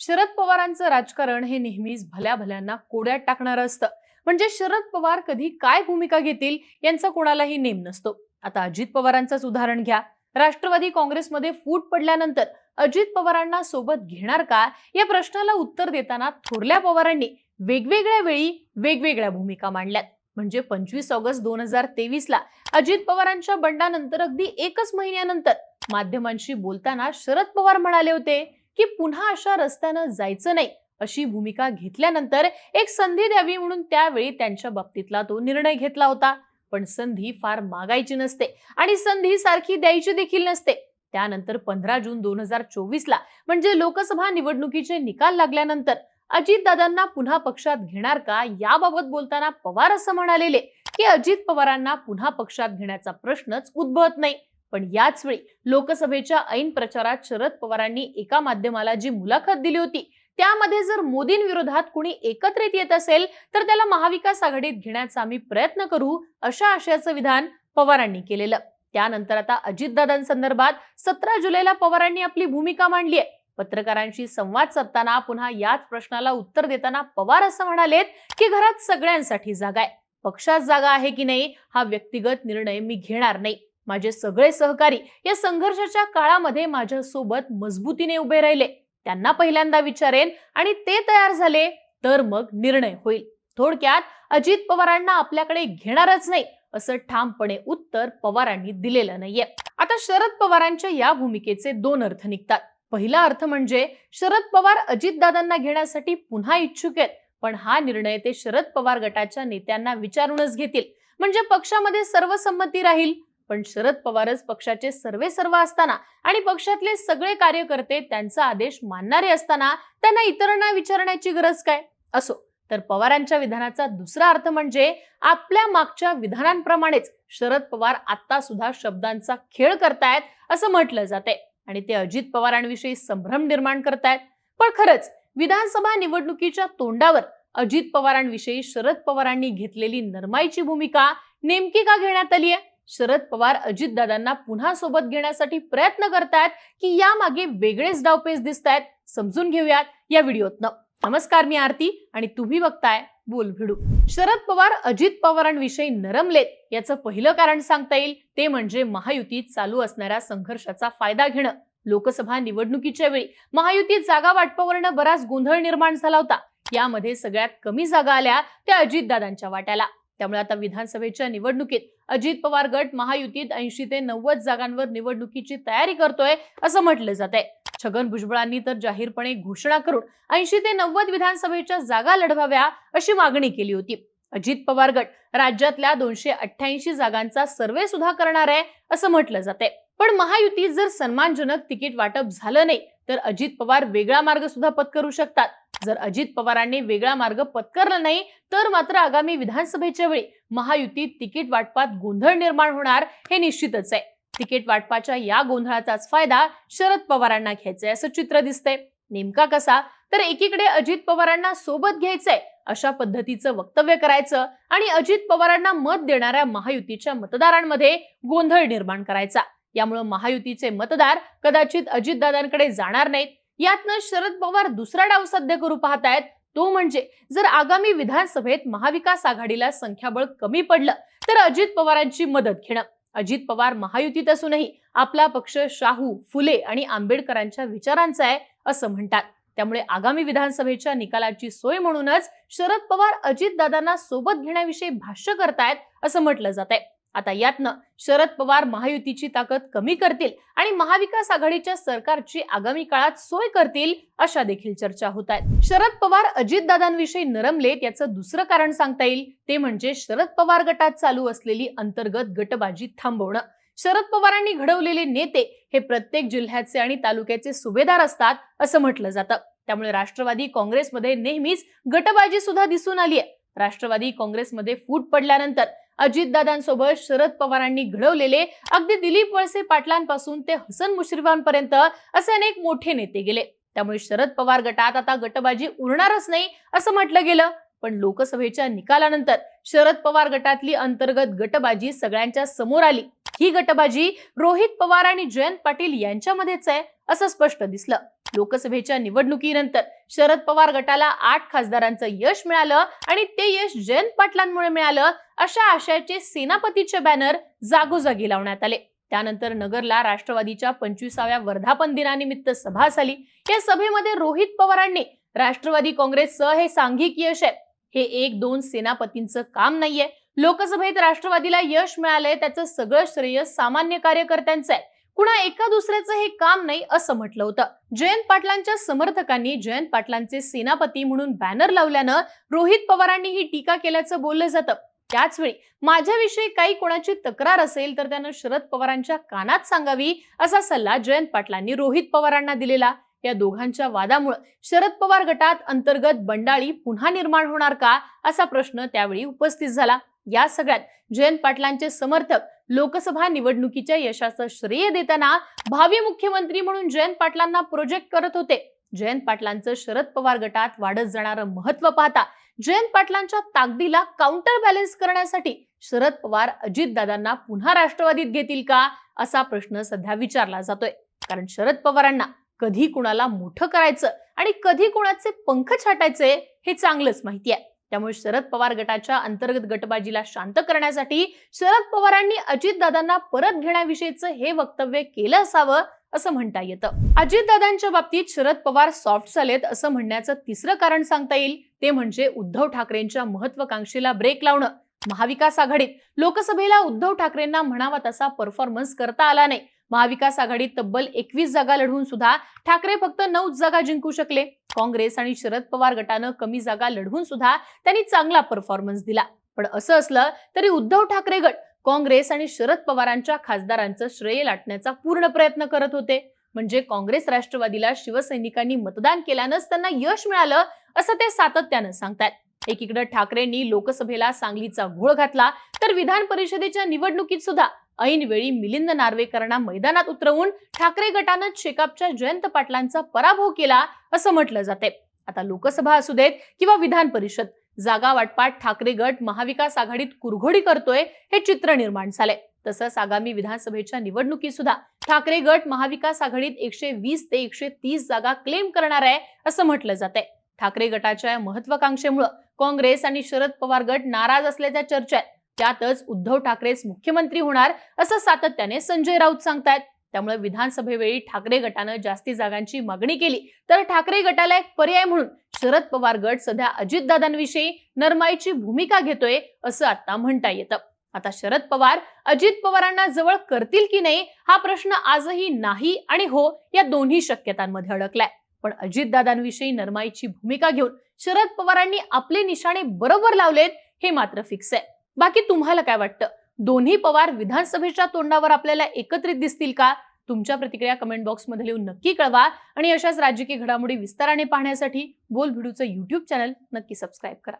शरद पवारांचं राजकारण हे नेहमीच भल्या भल्यांना कोड्यात टाकणारं असतं. म्हणजे शरद पवार कधी काय भूमिका घेतील यांचा कोणालाही नेम नसतो. आता अजित पवारांचंच उदाहरण घ्या. राष्ट्रवादी काँग्रेसमध्ये फूट पडल्यानंतर अजित पवारांना सोबत घेणार का? या प्रश्नाला उत्तर देताना थोरल्या पवारांनी वेगवेगळ्या वेळी वेगवेगळ्या भूमिका मांडल्यात. म्हणजे पंचवीस ऑगस्ट दोन हजार तेवीस ला अजित पवारांच्या बंडानंतर अगदी एकच महिन्यानंतर माध्यमांशी बोलताना शरद पवार म्हणाले होते की पुन्हा अशा रस्त्यानं जायचं नाही अशी भूमिका घेतल्यानंतर एक संधी द्यावी म्हणून त्यावेळी त्यांच्या बाबतीतला तो निर्णय घेतला होता. पण संधी फार मागायची नसते आणि संधी सारखी द्यायची देखील नसते. त्यानंतर पंधरा जून दोन हजार चोवीस ला म्हणजे लोकसभा निवडणुकीचे निकाल लागल्यानंतर अजितदादांना पुन्हा पक्षात घेणार का याबाबत बोलताना पवार असं म्हणालेले की अजित पवारांना पुन्हा पक्षात घेण्याचा प्रश्नच उद्भवत नाही. पण याचवेळी लोकसभेच्या ऐन प्रचारात शरद पवारांनी एका माध्यमाला जी मुलाखत दिली होती त्यामध्ये जर मोदींविरोधात कुणी एकत्रित येत असेल तर त्याला महाविकास आघाडीत घेण्याचा आम्ही प्रयत्न करू अशा आशयाचं विधान पवारांनी केलेलं. त्यानंतर आता अजितदादांसंदर्भात सतरा जुलैला पवारांनी आपली भूमिका मांडली आहे. पत्रकारांशी संवाद साधताना पुन्हा याच प्रश्नाला उत्तर देताना पवार असं म्हणालेत की घरात सगळ्यांसाठी जागा आहे. पक्षात जागा आहे की नाही हा व्यक्तिगत निर्णय मी घेणार नाही. माझे सगळे सहकारी या संघर्षाच्या काळामध्ये माझ्या सोबत मजबूतीने उभे राहिले. त्यांना पहिल्यांदा विचारेन आणि ते तयार झाले तर मग निर्णय होईल. थोडक्यात अजित पवारांना आपल्याकडे घेणारच नाही असं ठामपणे उत्तर पवारांनी दिलेलं नाहीये. आता शरद पवारांच्या या भूमिकेचे दोन अर्थ निघतात. पहिला अर्थ म्हणजे शरद पवार अजितदादांना घेण्यासाठी पुन्हा इच्छुक आहेत पण हा निर्णय ते शरद पवार गटाच्या नेत्यांना विचारूनच घेतील. म्हणजे पक्षामध्ये सर्वसंमती राहील पण शरद पवारच पक्षाचे सर्वे सर्व असताना आणि पक्षातले सगळे कार्यकर्ते त्यांचा आदेश मानणारे असताना त्यांना इतरांना विचारण्याची गरज काय? असो तर पवारांच्या विधानाचा दुसरा अर्थ म्हणजे आपल्या मागच्या विधानांप्रमाणेच शरद पवार आता सुद्धा शब्दांचा खेळ करतायत असं म्हटलं जाते आणि ते अजित पवारांविषयी संभ्रम निर्माण करतायत. पण खरंच विधानसभा निवडणुकीच्या तोंडावर अजित पवारांविषयी शरद पवारांनी घेतलेली नरमाईची भूमिका नेमकी का घेण्यात आली आहे शरद पवार अजितदादांना पुन्हा सोबत घेण्यासाठी प्रयत्न करतायत की यामागे वेगळेच डावपेच दिसतायत. समजून घेऊयात या व्हिडिओतनं. नमस्कार मी आरती आणि तुम्ही बघताय बोल भिडू शरद पवार अजित पवारांविषयी नरमलेत याचं पहिलं कारण सांगता येईल. ते म्हणजे महायुतीत चालू असणाऱ्या संघर्षाचा फायदा घेणं. लोकसभा निवडणुकीच्या वेळी महायुतीत जागा वाटपावरनं बराच गोंधळ निर्माण झाला होता. यामध्ये सगळ्यात कमी जागा आल्या त्या अजितदादांच्या वाट्याला. त्यामुळे आता विधानसभेच्या निवडणुकीत अजित पवार गट महायुतीत ऐंशी ते नव्वद जागांवर निवडणुकीची तयारी करतोय असं म्हटलं जात आहे. छगन भुजबळांनी तर जाहीरपणे घोषणा करून ऐंशी ते नव्वद विधानसभेच्या जागा लढवाव्या अशी मागणी केली होती. अजित पवार गट राज्यातल्या दोनशे अठ्ठ्याऐंशी जागांचा सर्वे सुद्धा करणार आहे असं म्हटलं जाते पण महायुतीत जर सन्मानजनक तिकीट वाटप झालं नाही तर अजित पवार वेगळा मार्ग सुद्धा पत्करू शकतात. जर अजित पवारांनी वेगळा मार्ग पत्करला नाही तर मात्र आगामी विधानसभेच्या वेळी महायुतीत तिकीट वाटपात गोंधळ निर्माण होणार हे निश्चितच आहे. तिकीट वाटपाच्या या गोंधळाचाच फायदा शरद पवारांना घ्यायचा असं चित्र दिसतंय. नेमका कसा? तर एकीकडे अजित पवारांना सोबत घ्यायचंय अशा पद्धतीचं वक्तव्य करायचं आणि अजित पवारांना मत देणाऱ्या महायुतीच्या मतदारांमध्ये गोंधळ निर्माण करायचा. यामुळे महायुतीचे मतदार कदाचित अजितदादांकडे जाणार नाहीत. यातनं शरद पवार दुसरा डाव साध्य करू पाहतायत. तो म्हणजे जर आगामी विधानसभेत महाविकास आघाडीला संख्याबळ कमी पडलं तर अजित पवारांची मदत घेणं. अजित पवार महायुतीत असूनही आपला पक्ष शाहू फुले आणि आंबेडकरांच्या विचारांचा आहे असं म्हणतात. त्यामुळे आगामी विधानसभेच्या निकालाची सोय म्हणूनच शरद पवार अजितदादांना सोबत घेण्याविषयी भाष्य करतायत असं म्हटलं जात आहे आता यातनं शरद पवार महायुतीची ताकद कमी करतील आणि महाविकास आघाडीच्या सरकारची आगामी काळात सोय करतील अशा देखील चर्चा होत आहेत. शरद पवार अजितदादांविषयी नरमलेत याचं दुसरं कारण सांगता येईल. ते म्हणजे शरद पवार गटात चालू असलेली अंतर्गत गटबाजी थांबवणं. शरद पवारांनी घडवलेले नेते हे प्रत्येक जिल्ह्याचे आणि तालुक्याचे सुभेदार असतात असं म्हटलं जातं. त्यामुळे राष्ट्रवादी काँग्रेसमध्ये नेहमीच गटबाजी सुद्धा दिसून आली आहे राष्ट्रवादी काँग्रेसमध्ये फूट पडल्यानंतर अजितदादांसोबत शरद पवारांनी घडवलेले अगदी दिलीप वळसे पाटलांपासून ते हसन मुश्रीफांपर्यंत असे अनेक मोठे नेते गेले. त्यामुळे शरद पवार गटात आता गटबाजी उरणारच नाही असं म्हटलं गेलं. पण लोकसभेच्या निकालानंतर शरद पवार गटातली अंतर्गत गटबाजी सगळ्यांच्या समोर आली. ही गटबाजी रोहित पवार आणि जयंत पाटील यांच्यामध्येच आहे असं स्पष्ट दिसलं. लोकसभेच्या निवडणुकीनंतर शरद पवार गटाला आठ खासदारांचं यश मिळालं आणि ते यश जयंत पाटलांमुळे मिळालं अशा आशयाचे सेनापतीचे बॅनर जागोजागी लावण्यात आले. त्यानंतर नगरला राष्ट्रवादीच्या पंचवीसाव्या वर्धापन दिनानिमित्त सभा झाली. या सभेमध्ये रोहित पवारांनी राष्ट्रवादी काँग्रेसचं हे सांघिक यश आहे. हे एक दोन सेनापतींचं काम नाहीये. लोकसभेत राष्ट्रवादीला यश मिळालंय त्याचं सगळं श्रेय सामान्य कार्यकर्त्यांचं आहे. कुणा एका दुसऱ्याचं हे काम नाही असं म्हटलं होतं. जयंत पाटलांच्या समर्थकांनी जयंत पाटलांचे सेनापती म्हणून बॅनर लावल्यानं रोहित पवारांनी ही टीका केल्याचं बोललं जातं. त्याचवेळी माझ्याविषयी काही कोणाची तक्रार असेल तर त्यानं शरद पवारांच्या कानात सांगावी असा सल्ला जयंत पाटलांनी रोहित पवारांना दिलेला. या दोघांच्या वादामुळे शरद पवार गटात अंतर्गत बंडाळी पुन्हा निर्माण होणार का असा प्रश्न त्यावेळी उपस्थित झाला. या सगळ्यात जयंत पाटलांचे समर्थक लोकसभा निवडणुकीच्या यशाचं श्रेय देताना भावी मुख्यमंत्री म्हणून जयंत पाटलांना प्रोजेक्ट करत होते. जयंत पाटलांचं शरद पवार गटात वाढत जाणारं महत्त्व पाहता जयंत पाटलांच्या ताकदीला काउंटर बॅलन्स करण्यासाठी शरद पवार अजितदादांना पुन्हा राष्ट्रवादीत घेतील का असा प्रश्न सध्या विचारला जातोय. कारण शरद पवारांना कधी कुणाला मोठं करायचं आणि कधी कुणाचे पंख छाटायचे हे चांगलंच माहिती आहे. त्यामुळे शरद पवार गटाच्या अंतर्गत गटबाजीला शांत करण्यासाठी शरद पवारांनी अजितदादांना परत घेण्याविषयीचं हे वक्तव्य केलं असावं असं म्हणता येतं. अजितदादांच्या बाबतीत शरद पवार सॉफ्ट झालेत असं म्हणण्याचं तिसरं कारण सांगता येईल. ते म्हणजे उद्धव ठाकरेंच्या महत्वाकांक्षेला ब्रेक लावणं. महाविकास आघाडीत लोकसभेला उद्धव ठाकरेंना म्हणावा तसा परफॉर्मन्स करता आला नाही. महाविकास आघाडीत तब्बल एकवीस जागा लढवून सुद्धा ठाकरे फक्त नऊ जागा जिंकू शकले. काँग्रेस आणि शरद पवार गटानं कमी जागा लढवून सुद्धा त्यांनी चांगला परफॉर्मन्स दिला. पण असं असलं तरी उद्धव ठाकरे गट काँग्रेस आणि शरद पवारांच्या खासदारांचं श्रेय लाटण्याचा पूर्ण प्रयत्न करत होते. म्हणजे काँग्रेस राष्ट्रवादीला शिवसैनिकांनी मतदान केल्यानंच त्यांना यश मिळालं असं ते सातत्यानं सांगतात एकीकडे ठाकरेंनी लोकसभेला सांगलीचा घोळ घातला तर विधान परिषदेच्या निवडणुकीत सुद्धा ऐनवेळी मिलिंद नार्वेकरांना मैदानात उतरवून ठाकरे गटानं शेकापच्या जयंत पाटलांचा पराभव केला असं म्हटलं जाते. आता लोकसभा असू देत किंवा विधान परिषद जागा वाटपाट ठाकरे गट महाविकास आघाडीत कुरघोडी करतोय हे चित्र निर्माण झाले तसंच आगामी विधानसभेच्या निवडणुकीत सुद्धा ठाकरे गट महाविकास आघाडीत एकशे वीस ते एकशे तीस जागा क्लेम करणार आहे असं म्हटलं जाते ठाकरे गटाच्या महत्वाकांक्षेमुळे काँग्रेस आणि शरद पवार गट नाराज असल्याच्या चर्चा आहेत त्यातच उद्धव ठाकरेच मुख्यमंत्री होणार असं सातत्याने संजय राऊत सांगतायत. त्यामुळे विधानसभेवेळी ठाकरे गटानं जास्ती जागांची मागणी केली. तर ठाकरे गटाला एक पर्याय म्हणून शरद पवार गट सध्या अजितदादांविषयी नरमाईची भूमिका घेतोय असं आता म्हणता येतं. आता शरद पवार अजित पवारांना जवळ करतील की नाही हा प्रश्न आजही नाही आणि हो या दोन्ही शक्यतांमध्ये अडकलाय. पण अजितदादांविषयी नरमाईची भूमिका घेऊन शरद पवारांनी आपले निशाणे बरोबर लावलेत हे मात्र फिक्स आहे. बाकी तुम्हाला काय वाटतं? दोन्ही पवार विधानसभेच्या तोंडावर आपल्याला एकत्रित दिसतील का? तुमच्या प्रतिक्रिया कमेंट बॉक्समध्ये लिहून नक्की कळवा. आणि अशाच राजकीय घडामोडी विस्ताराने पाहण्यासाठी बोल भिडूचं युट्यूब चॅनल नक्की सबस्क्राईब करा.